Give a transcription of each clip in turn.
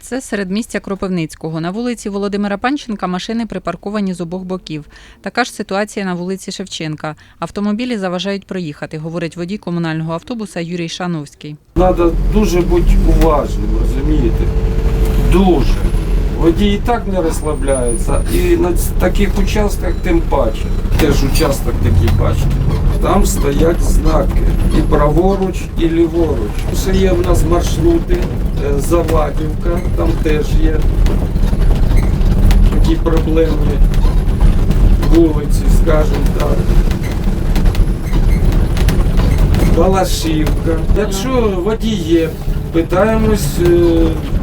Це середмістя Кропивницького. На вулиці Володимира Панченка машини припарковані з обох боків. Така ж ситуація на вулиці Шевченка. Автомобілі заважають проїхати, говорить водій комунального автобуса Юрій Шановський. Треба дуже бути уважним, розумієте? Дуже. Водії і так не розслабляються, і на таких участках тим паче. Теж участок такий бачите. Там стоять знаки і праворуч, і ліворуч. Ще є в нас маршрути, е, Завадівка, там теж є такі проблемні вулиці, скажімо так. Балашівка. Якщо водій є, питаємось е,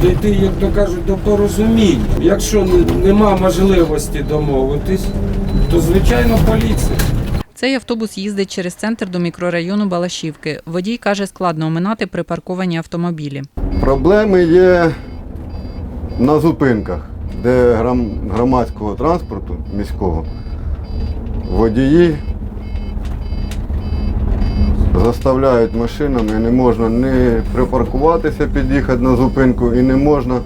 дійти, як то кажуть, до порозуміння. Якщо не- нема можливості домовитись, то звичайно поліція. Цей автобус їздить через центр до мікрорайону Балашівки. Водій каже, складно оминати припарковані автомобілі. Проблеми є на зупинках, де громадського транспорту міського водії заставляють машинами, не можна не припаркуватися, під'їхати на зупинку і не можна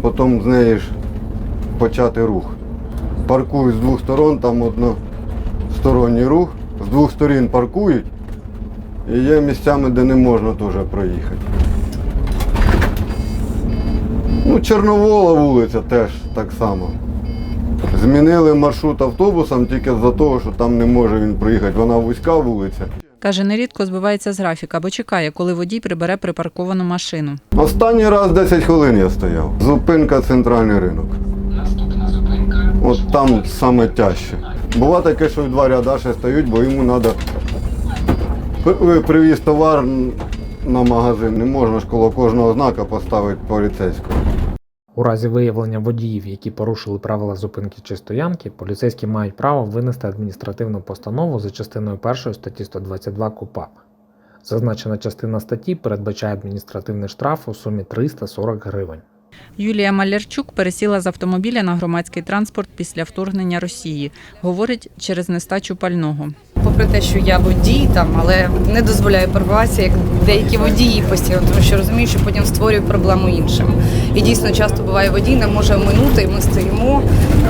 потім з неї ж почати рух. Паркують з двох сторон, там односторонній рух, з двох сторін паркують і є місцями, де не можна теж проїхати. Ну, Чорновола вулиця теж так само. Змінили маршрут автобусом тільки за того, що там не може він проїхати. Вона вузька вулиця. Каже, нерідко збивається з графіка, бо чекає, коли водій прибере припарковану машину. Останній раз 10 хвилин я стояв. Зупинка центральний ринок. От там саме тяжче. Буває таке, що в два ряда стають, бо йому треба привіз товар на магазин. Не можна ж коло кожного знака поставити поліцейського. У разі виявлення водіїв, які порушили правила зупинки чи стоянки, поліцейські мають право винести адміністративну постанову за частиною 1 статті 122 КУПАП. Зазначена частина статті передбачає адміністративний штраф у сумі 340 гривень. Юлія Малярчук пересіла з автомобіля на громадський транспорт після вторгнення Росії. Говорить, через нестачу пального. попри те, що я водій там, але не дозволяю перебуватися, як деякі водії постійно, тому що розумію, що потім створюю проблему іншим. І дійсно часто буває водій не може оминути, і ми стоїмо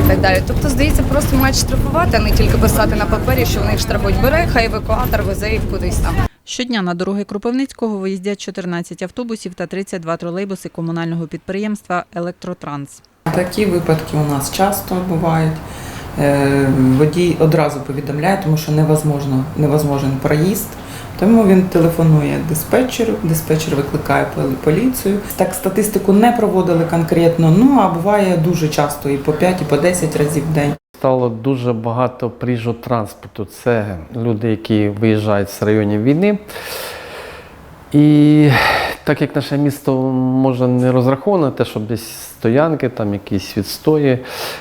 і так далі. Тобто, здається, просто мають штрафувати, а не тільки писати на папері, що вони їх штрафують. Бере, хай евакуатор везе їх кудись там. Щодня на дороги Кропивницького виїздять 14 автобусів та 32 тролейбуси комунального підприємства Електротранс. Такі випадки у нас часто бувають. Е, Водій одразу повідомляє, тому що невозможен проїзд. Тому він телефонує диспетчеру, диспетчер викликає поліцію. Так статистику не проводили конкретно, ну а буває дуже часто і по 5, і по 10 разів в день. Стало дуже багато приїжджого транспорту. Це люди, які виїжджають з районів війни. І так як наше місто може не розраховане, те, що десь стоянки, там якісь відстої,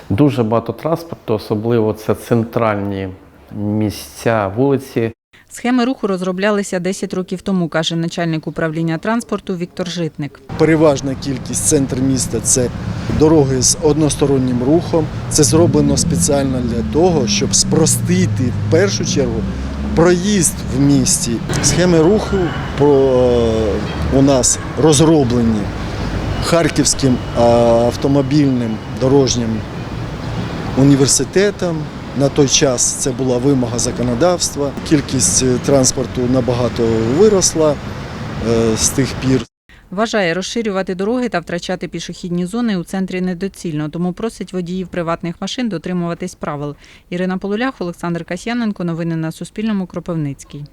дуже багато транспорту, особливо це центральні місця, вулиці. Схеми руху розроблялися 10 років тому, каже начальник управління транспорту Віктор Житник. Переважна кількість центр міста це дороги з одностороннім рухом. Це зроблено спеціально для того, щоб спростити в першу чергу проїзд в місті. Схеми руху у нас розроблені Харківським автомобільним дорожнім університетом. На той час це була вимога законодавства. Кількість е, транспорту набагато виросла е, з тих пір. Вважає, розширювати дороги та втрачати пішохідні зони у центрі недоцільно, тому просить водіїв приватних машин дотримуватись правил. Ірина Полулях, Олександр Касьяненко. Новини на Суспільному. Кропивницький.